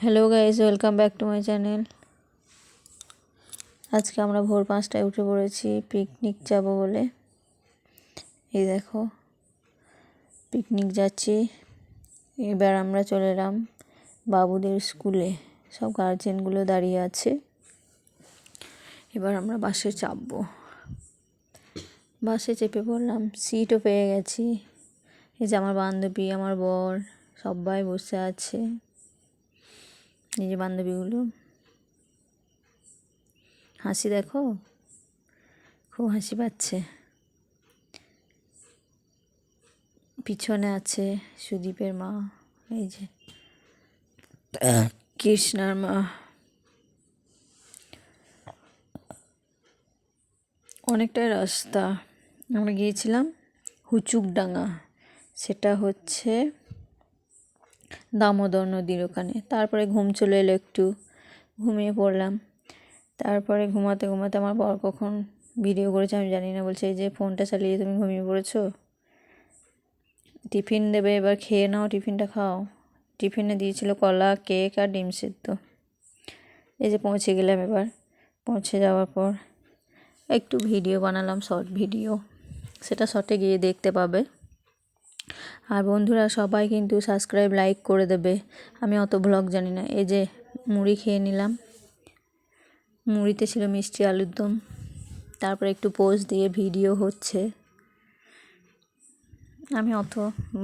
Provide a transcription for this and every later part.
Hello guys welcome back to my channel আজকে আমরা ভোর পাঁচটায় উঠে পড়েছি পিকনিক যাব বলে। এই দেখো পিকনিক যাচ্ছি। এবার আমরা চলে এলাম বাবুদের স্কুলে সব গার্জেনগুলো দাঁড়িয়ে আছে। এবার আমরা বাসে চাপবো। বাসে চেপে পড়লাম সিটও পেয়ে গেছি। এই যে আমার বান্ধবী, আমার বর, সবাই বসে আছে। যে বান্ধবীগুলো। হাসি দেখো? খুব হাসি পাচ্ছে। পিছনে আছে সুদীপের মা, এই যে কৃষ্ণার মা। অনেকটাই রাস্তা। আমরা গিয়েছিলাম হুচুকডাঙ্গা। সেটা হচ্ছে দামোদর নদীর ওখানে। তারপরে ঘুম চলে এলো একটু। ঘুমিয়ে পড়লাম। তারপরে ঘুমাতে ঘুমাতে আমার বর কখন ভিডিও করেছে আমি জানি না। বলছে, এই যে ফোনটা চালিয়ে তুমি ঘুমিয়ে পড়েছো? টিফিন দেবে, এবার খেয়ে নাও, টিফিনটা খাও। টিফিনে দিয়েছিল কলা, কেক আর ডিম সিদ্ধ। এই যে পৌঁছে গেলাম এবার। পৌঁছে যাওয়ার পর একটু ভিডিও বানালাম শর্ট ভিডিও সেটা শর্টে গিয়ে দেখতে পাবে। আর বন্ধুরা সবাই কিন্তু সাবস্ক্রাইব লাইক করে দেবে। আমি অত ব্লগ জানি না। এই যে মুড়ি খেয়ে নিলাম। মুড়িতে ছিল মিষ্টি আলুর দম। তারপরে একটু পোজ দিয়ে ভিডিও হচ্ছে। আমি অত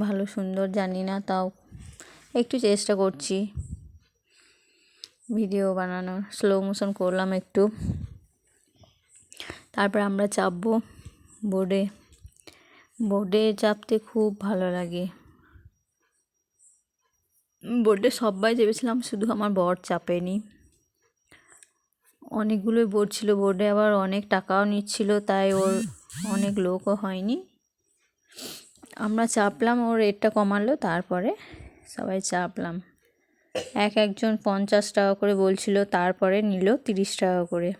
ভালো, সুন্দর জানি না, তাও একটু চেষ্টা করছি ভিডিও বানানোর। স্লো মোশন করলাম একটু। তারপর আমরা চাপবো বোর্ডে বোর্ডে চাপতে খুব ভালো লাগে। বোর্ডে সবাই চেপেছিলাম, শুধু আমার বর চাপেনি। অনেকগুলোই বোর্ড ছিল বোর্ডে আবার অনেক টাকাও নিচ্ছিল, তাই ওর অনেক লোকও হয়নি। আমরা চাপলাম, ওর রেটটা কমালো, তারপরে সবাই চাপলাম। এক একজন পঞ্চাশ টাকা করে বলছিল, তারপরে নিল তিরিশ টাকা করে।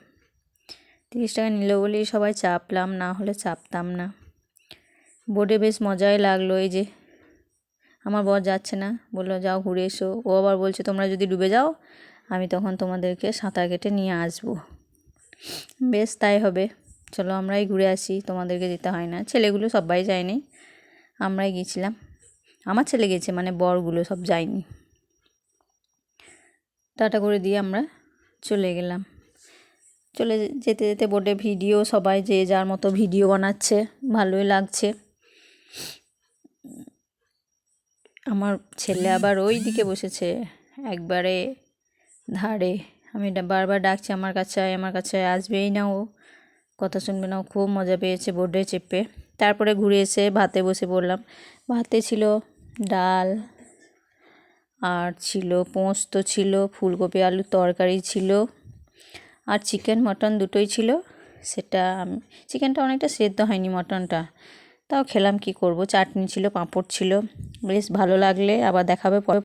তিরিশ টাকা নিল বলেই সবাই চাপলাম, না হলে চাপতাম না। বোটে বেশ মজাই লাগল, এই যে। আমার বর যাচ্ছে না। বলল, যাও ঘুরে এসো। ও আবার বলছে, তোমরা যদি ডুবে যাও, আমি তখন তোমাদেরকে সাঁতার কেটে নিয়ে আসব। বেশ, তাই হবে। চলো, আমরাই ঘুরে আসি। তোমাদেরকে যেতে হয় না। ছেলেগুলো সবাই যায়নি। আমরাই গিয়েছিলাম। আমার ছেলে গেছে মানে বরগুলো সব যায়নি। টাটা করে দিয়ে আমরা চলে গেলাম। চলে যেতে যেতে বোর্ডে ভিডিও সবাই যে যার মতো ভিডিও বানাচ্ছে, ভালোই লাগছে। আমার ছেলে আবার ওই দিকে বসেছে, একবারে ধারে। আমি বারবার ডাকছি, আমার কাছে আমার কাছে আসবেই না ও। কথা শুনবে না ও, খুব মজা পেয়েছে বোর্ডে চেপে। তারপরে ঘুরে এসে ভাতে বসে পড়লাম। ভাতে ছিল ডাল, আর ছিল পোস্ত ছিল, ফুলকপি আলুর তরকারি ছিল, আর চিকেন, মটন দুটোই ছিল। সেটা চিকেনটা অনেকটা সেদ্ধ হয়নি মটনটা। তাও খেলাম কি করব? চাটনি ছিল পাঁপড় ছিল। বেশ ভালো লাগলে আবার দেখাবে পরে।